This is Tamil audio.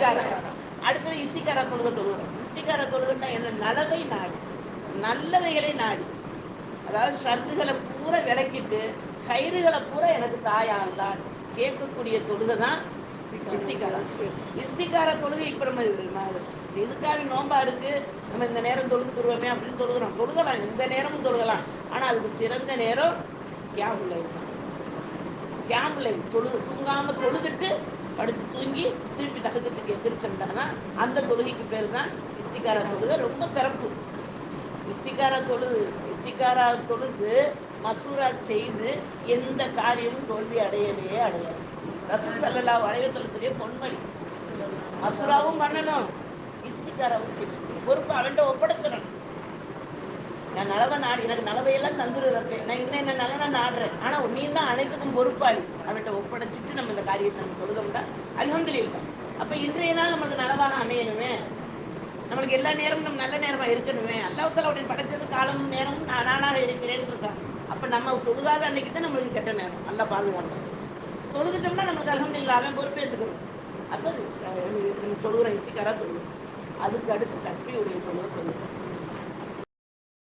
இஸ்திகாரா அடுத்தது இஸ்திகாரா தொழுகை. தொழுகிறோம் இஸ்திகாரா தொழுகைன்னா என்ன? நலவை நாடி. நல்லவைகளை நாடி. அதாவது ஷர்ட்டுகளை பூரா விளக்கிட்டு கயிறுகளை பூரா எனக்கு தாயாகலாம் கேட்கக்கூடிய தொழுகை தான் இஸ்திகாரா இஸ்திகாரா தொழுகை இப்போ நம்ம இதுக்காக நோம்பா இருக்கு? நம்ம இந்த நேரம் தொழுதுக்குருவோமே அப்படின்னு தொழுகிறோம். தொழுகலாம். எந்த நேரமும் தொழுகலாம். ஆனால் அதுக்கு சிறந்த நேரம் கேம்புல கேம்பில் தொழு தூங்காம தொழுதுட்டு படுத்து தூங்கி திருப்பி சகஜத்துக்கு எந்திரிச்சிருந்தாங்கன்னா அந்த தொழுகைக்கு பேர் தான் இஸ்திகாரா தொழுகை ரொம்ப சிறப்பு. இஸ்திகாரா தொழுது இஸ்திகாரா தொழுது மசூரா செய்து எந்த காரியமும் தோல்வி அடையவே அடையாது. ரசூல் சல்லா வளைவ வஸல்லத்துடைய பொன்மொழி மசூராவும் பண்ணணும். இஸ்திகாராவும் செய்யணும். பொறுப்பு அவன்கிட்ட ஒப்படைச்சிடணும். நான் நலவை நாடு எனக்கு நலவையெல்லாம் தந்துடுறேன் நான் இன்னும் என்ன நலனை நாடுறேன் ஆனா நீ தான் அனைத்துக்கும் பொறுப்பாளி. அவன்கிட்ட ஒப்படைச்சிட்டு நம்ம இந்த காரியத்தை நம்ம தொழுதோம்னா அல்ஹம்துலில்லாஹ். அப்ப இன்றைய நாள் நமக்கு நலவாக அமையணுமே. நம்மளுக்கு எல்லா நேரமும் நம்ம நல்ல நேரமா இருக்கணுமே. அல்லாஹ் அப்படி படைச்சது காலமும் நேரமும் நான் நானாக இருக்கிறேன்னு இருக்கான் அப்ப நம்ம தொழுகாத அன்னைக்கு தான் நம்மளுக்கு கெட்ட நேரம். நல்லா பாதுகாக்கணும் தொழுதுட்டோம்னா நமக்கு அல்ஹம்துலில்லாஹ் அவன் பொறுப்பேற்றுக்கணும் அதான் நம்ம சொல்லுகிற இஸ்திகாரா தொழுகிறோம் அதுக்கு அடுத்து கஸ்பியுடைய தொழுகை தொழுகிறோம்